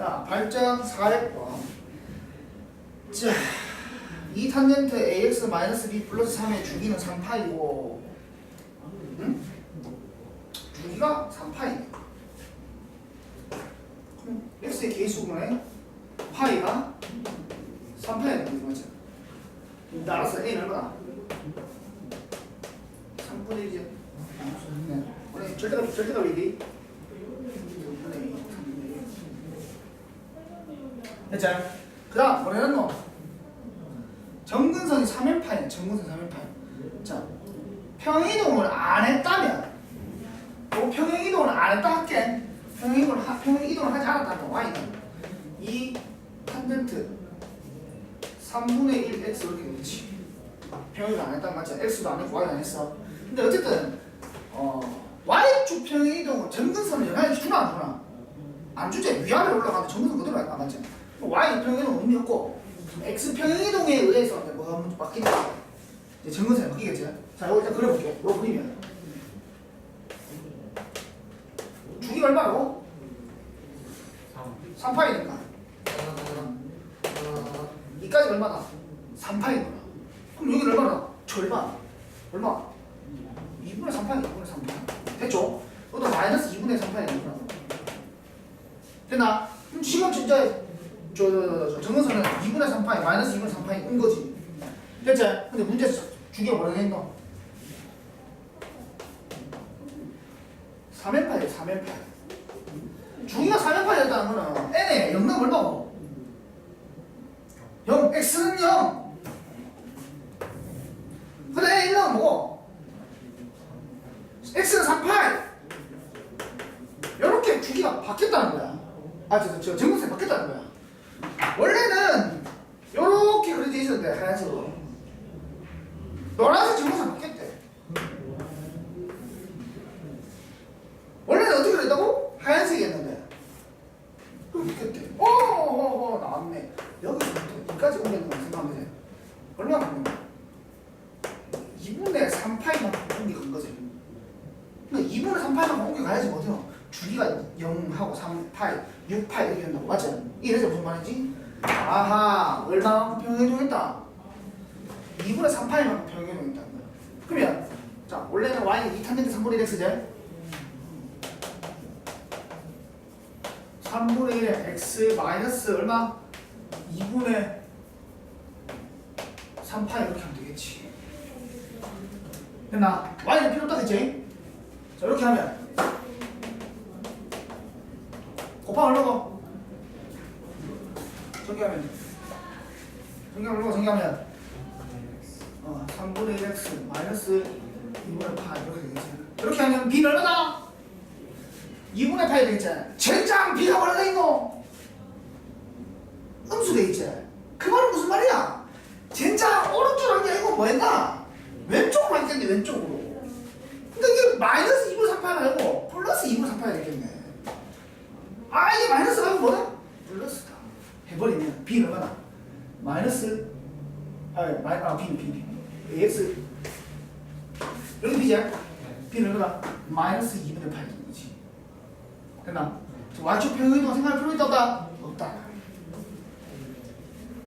자, 발전 400번. 자, 이 탄젠트 ax 마이너스 b 플러스 3의 주기는 3파이고, 응? 주기가 3파이. 그럼 x의 개수분의 파이가 3파이가 되는 거죠. 따라서 a는 얼마나? 3분의 1이죠. 네. 우리 절대값, 절대값 얘기. 3분의 2, 3분의 1. 됐죠? 그 다음 뭐라는 거? 정근선이 3일파이네 정근선 3일파이 자 평행이동을 안 했다면 뭐 평행이동을 안 했다 할게 평행이동을, 하, 평행이동을 하지 않았다면 y는 이 탄젠트 3분의 1 x 이렇게 되겠지 평행이동 안 했단 맞지? x도 안 했고 y도 안 했어 근데 어쨌든 어 y축 평행이동은 정근선을 영향을 주나 안 주나? 안 주지 위아래로 올라가면 정근선 그대로 안 맞지? Y 평행이동 의미 없고 x 평행이동에 의해서 이제 뭐가 먼저 바뀐다. 이제 정근선이 바뀌겠지. 자, 이거 일단 그려볼게. 이거 그리면 주기가 얼마로? 3파이니까. 이까지 얼마다? 3파이구나. 그럼 여기는 얼마나? 절반. 얼마? 2분의 3파이, 2분의 3파이. 됐죠? 이것도 마이너스 2분의 3파이 되구나. 됐나? 그럼 지금 진짜 저, 저, 저 정근선은 2분의 3파이 마이너스 2분의 3파이 온 거지 됐지? 근데 문제 주기가 뭐라고 했노? 3회파이야 3회파이 주기가 3회파이였다는 거는 n에 0는 얼마고? 0 x는 0 근데 n 1은 뭐고? x는 3파이 이렇게 주기가 바뀌었다는 거야 아, 저, 저, 정근선이 바뀌었다는 거야 원래는 요렇게 그려져 있었는데 하얀색으로 노란색 정보선 바뀌었대. 원래는 어떻게 그랬다고? 하얀색이었는데. 그럼 바뀌었대. 어어어 나왔네. 여기서부터 여기까지 옮겨놓은 거 생각하면 돼. 얼마나 바뀌는 2분의 3파이만 옮겨간 거지. 그러니까 2분의 3파이만 옮겨가야지 어디요 주기가 0하고 3파이 6파이 이렇게 된다고. 맞지? 이래서 무슨 말이지? 아하 얼마만큼 평행이동했다. 2분의 3파이만큼 평행이동했다는 거야 그러면 자 원래는 y는 2 탄젠트 3분의 1 x제 3분의 1에 x 마이너스 얼마? 2분의 3파이 이렇게 하면 되겠지 됐나? y는 필요 없다 그치? 자 이렇게 하면 곱하면 얼마고? 정리하면 정리하면 얼마고 정리하면 어 3분의 1x 마이너스 2분의 8 이렇게 되겠지 이렇게 하면 b는 얼마다? 2분의 8이 되겠지 젠장 b가 뭐라 돼있노? 음수 되있지 그 말은 무슨 말이야? 젠장 오른쪽으로 한게 아니고 뭐 했나? 왼쪽으로 했겠네 왼쪽으로 근데 이게 마이너스 2분의 3파이 말고 플러스 2분의 3파이 되겠네 아 이게 마이너스 가면 뭐다? 플러스다 해버리면 b는 얼마나? 마이너스 아 마이 아 b b b x 여기 b지? b는 얼마나? 마이너스 2분의 8인 거지 됐나? 저 y축 평행이동 생각할 필요 있다 없다?